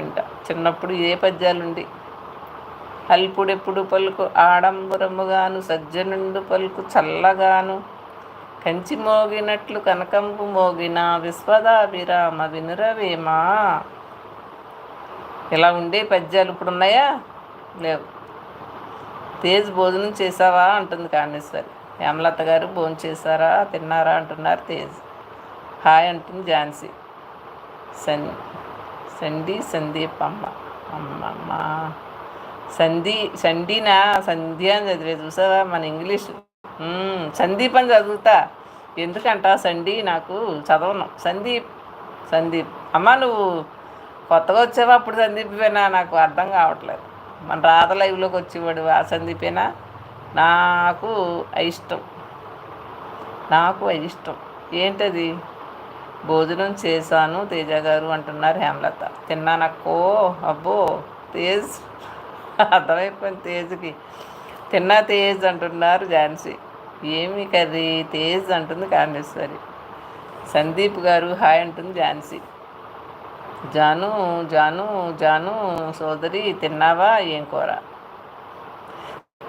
ఉంట చిన్నప్పుడు ఏ పద్యాలుండి. అల్పుడెప్పుడు పలుకు ఆడంబరముగాను సజ్జనుండు పలుకు చల్లగాను. కంచి మోగినట్లు కనకంపు మోగిన విశ్వదాభిరామ వినురవేమా? ఇలా ఉండే పద్యాలు ఇప్పుడు ఉన్నాయా లేవు. తేజ్ భోజనం చేసావా అంటుంది కాణేశ్వరి హేమలత గారు భోజనం చేశారా? తిన్నారా? అంటున్నారు తేజ్. హాయ్ అంటుంది ఝాన్సీ. సన్ సండి సందీప్ అమ్మ అమ్మమ్మ సంధి సండీనా సంధ్య అని చదివే చూసావా మన ఇంగ్లీష్ సందీప్ అని చదువుతా ఎందుకంట సండి నాకు చదవను సందీప్ సందీప్ అమ్మ నువ్వు కొత్తగా వచ్చావా? అప్పుడు సందీపేనా? నాకు అర్థం కావట్లేదు మన రాధ లైవ్లోకి వచ్చేవాడు ఆ సందీపేనా? నాకు అయిష్టం నాకు అయిష్టం ఏంటది? భోజనం చేశాను తేజ గారు అంటున్నారు హేమలత. తిన్నానక్కో? అబ్బో తేజ్. అర్థమైపోయింది తేజ్కి. తిన్నా తేజ్ అంటున్నారు ఝాన్సీ. ఏమి కర్రీ తేజ్ అంటుంది కామేశ్వరి. సందీప్ గారు హాయ్ అంటుంది ఝాన్సీ. జాను జాను జాను సోదరి తిన్నావా? ఏం కూర?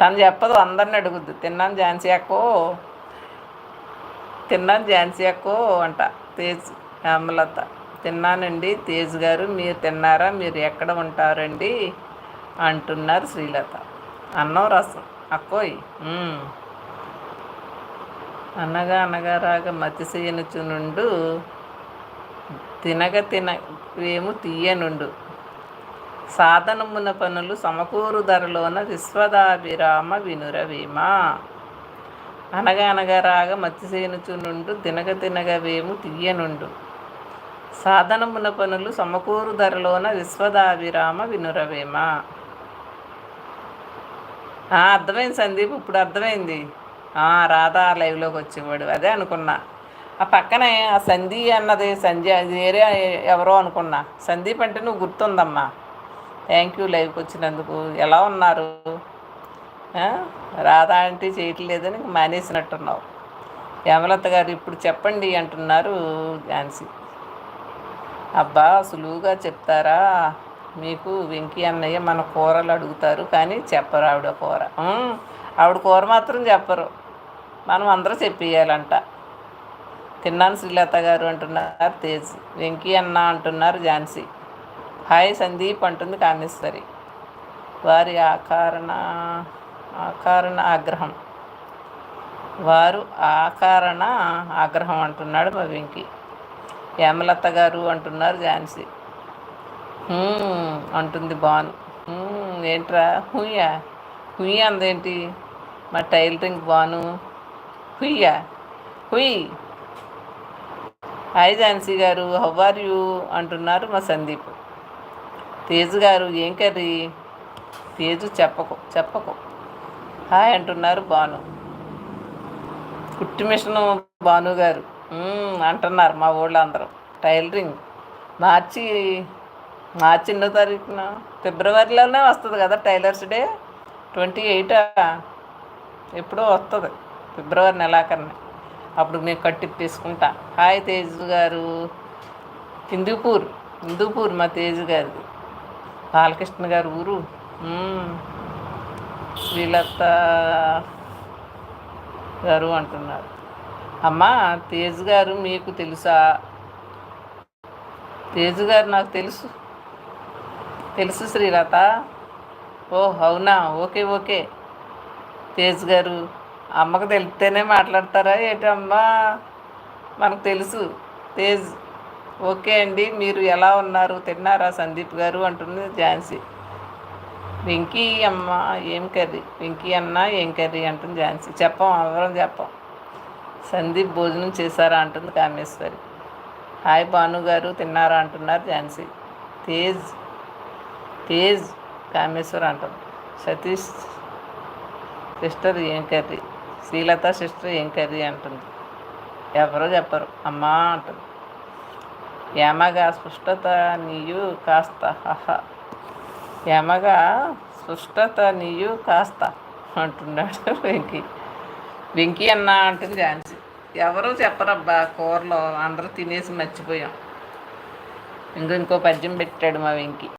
తను చెప్పదు అందరిని అడుగుద్దు. తిన్నాను ఝాన్సీ అక్కో. తిన్నాను ఝాన్సీ అక్కో అంట తేజ్ హేమలత తిన్నానండి తేజ్ గారు మీరు తిన్నారా మీరు ఎక్కడ ఉంటారండి? అంటున్నారు శ్రీలత. అన్నం రసం. అక్కోయ్ అనగా అనగా రాగ మతిశయనుచు నుండు తినగ తినవేము తీయనుండు. సాధనమున పనులు సమకూరు ధరలోన విశ్వదాభిరామ వినురవీమా. అనగా అనగా రాగ మత్స్యసేనుచు నుండు తినగ తినగవేము తీయనుండు. సాధనమున పనులు సమకూరు ధరలోన విశ్వదాభిరామ వినురవేమ. ఆ, అర్థమైంది సందీప్? ఇప్పుడు అర్థమైంది. ఆ, రాధా లైవ్లోకి వచ్చేవాడు. అదే అనుకున్నా. ఆ పక్కనే ఆ సంధి అన్నది సంధ్య అది వేరే ఎవరో అనుకున్నా. సందీప్ అంటే నువ్వు గుర్తుందమ్మా. థ్యాంక్ యూ లైవ్కి వచ్చినందుకు. ఎలా ఉన్నారు? రాధా అంటే చేయట్లేదని మానేసినట్టున్నావు. యమలత గారు ఇప్పుడు చెప్పండి అంటున్నారు ఝాన్సీ. అబ్బా సులువుగా చెప్తారా? మీకు వెంకీ అన్నయ్య మన కూరలు అడుగుతారు కానీ చెప్పరు ఆవిడ కూర. ఆవిడ కూర మాత్రం చెప్పరు. మనం అందరూ చెప్పేయాలంట. తిన్నాను శ్రీలత గారు అంటున్నారు తేజ్. వెంకీ అన్న అంటున్నారు ఝాన్సీ. హాయ్ సందీప్ అంటుంది కామేశ్వరి. వారి ఆకారణ ఆకారణ ఆగ్రహం. వారు ఆకారణ ఆగ్రహం అంటున్నాడు మా వెంకీ హేమలత గారు అంటున్నారు ఝాన్సీ. అంటుంది బాను ఏంట్రా? హుయ్యా? హుయ్య అందేంటి? మా టైలరింగ్ బాను హుయ్యా? హుయ్. Hi Jhansi garu how are you? అంటున్నారు మా సందీప్. తేజు గారు ఏం కర్రీ? తేజు చెప్పకు చెప్పకు. హాయ్ అంటున్నారు బాను కుట్టి మిషన్ భాను గారు. అంటున్నారు మా ఊళ్ళో అందరూ. టైలరింగ్. మార్చి మార్చి ఎన్నో తారీఖున? ఫిబ్రవరిలోనే వస్తుంది కదా టైలర్స్ డే? Twenty eight? ఎప్పుడో వస్తుంది. ఫిబ్రవరి నెలాకన్నా అప్పుడు నేను కట్టిప్పేసుకుంటా హాయ్ తేజ్ గారు. హిందూపూర్. హిందూపూర్ మా తేజ్ గారిది. బాలకృష్ణ గారు ఊరు. శ్రీలత గారు అంటున్నారు. అమ్మా తేజ్ గారు మీకు తెలుసా? తేజ్ గారు నాకు తెలుసు. తెలుసు శ్రీలత? ఓ అవునా? Okay okay. తేజ్ గారు అమ్మకు తెలిస్తేనే మాట్లాడతారా ఏంటమ్మా మనకు తెలుసు. తేజ్ ఓకే అండి మీరు ఎలా ఉన్నారు? తిన్నారా సందీప్ గారు? అంటుంది ఝాన్సీ. వెంకీ అమ్మ ఏం కర్రీ? వెంకీ అన్న ఏం కర్రీ అంటుంది ఝాన్సీ. చెప్పం ఎవరం చెప్పం. సందీప్ భోజనం చేశారా అంటుంది కామేశ్వరి. హాయ్ భాను గారు తిన్నారా అంటున్నారు ఝాన్సీ. తేజ్ తేజ్ కామేశ్వర్ అంటుంది. సతీష్ సిస్టర్ ఏం కర్రీ? శ్రీలత సిస్టర్ ఏం కర్రీ అంటుంది. ఎవరో చెప్పరు. అమ్మా అంటుంది. ఏమగా స్పష్టత నీయు కాస్త హహ. యమగా స్పష్టత నీయు కాస్త అంటున్నాడు వెంకీ. వెంకీ అన్న అంటుంది ఝాన్సీ. ఎవరూ చెప్పరబ్బా కూరలో అందరూ తినేసి మర్చిపోయాం. ఇంకో ఇంకో పద్యం పెట్టాడు మా వెంకీ.